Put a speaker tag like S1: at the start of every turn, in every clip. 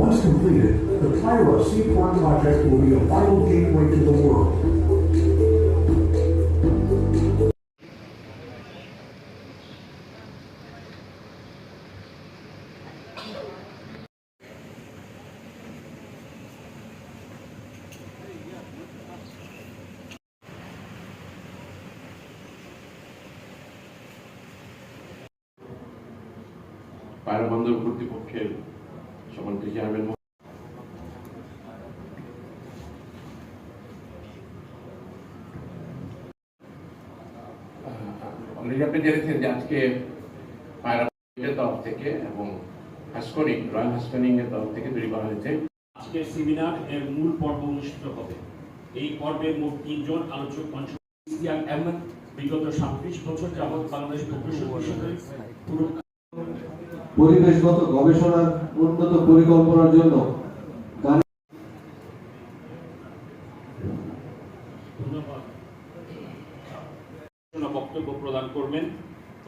S1: Once completed, the Tyra Seaport project will be a vital gateway to the world.
S2: পায়রা বন্দর কর্তৃপক্ষের সম্মানিত chairman already আপনি জেনেছেন যে আজকে পায়রা তরফ থেকে এবং হাসকনিং রয়্যাল হাসকনিং এর তরফ থেকে তৈরি করা হয়েছে।
S3: আজকের সেমিনার এর মূল পর্ব অনুষ্ঠিত হবে। এই পর্বে মোট তিনজন আলোচক মঞ্চ ইসিয়াক বিগত সাতত্রিশ বছর যাবৎ বাংলাদেশ প্রকৌশল পরিষদের পুরো
S4: পরিবেশগত গবেষণার উন্নত পরিকল্পনার জন্য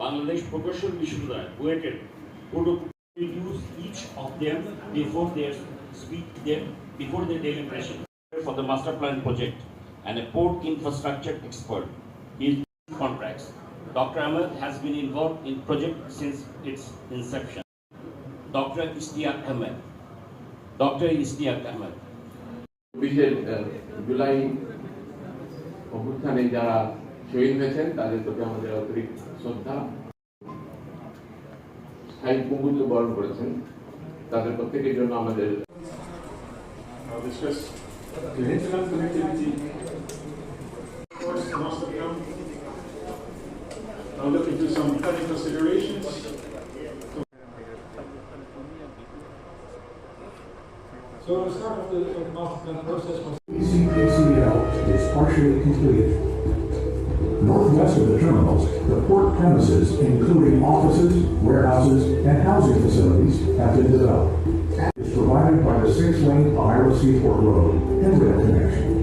S3: বাংলাদেশ প্রকৌশল use each of them before their speak them before their deliberation for the master plan project and a port infrastructure expert. His contracts. Dr. Ahmed has been involved in project since its inception. Dr. Istiak Ahmed. Dr. Istiak Ahmed.
S2: বিশের জুলাই অভ্যুত্থানে যারা শহীদ হয়েছেন তাদের প্রতি আমাদের অতিরিক্ত শ্রদ্ধা স্থায়ী পঙ্গুত্ব বরণ করেছেন তাদের প্রত্যেকের জন্য আমাদের.
S5: I'll look into some planning considerations. So the start of the, master plan process was
S1: is partially completed. Northwest of the terminals, the port premises, including offices, warehouses, and housing facilities, have been developed. Is provided by the six-lane Iowa Seaport Road and rail connection.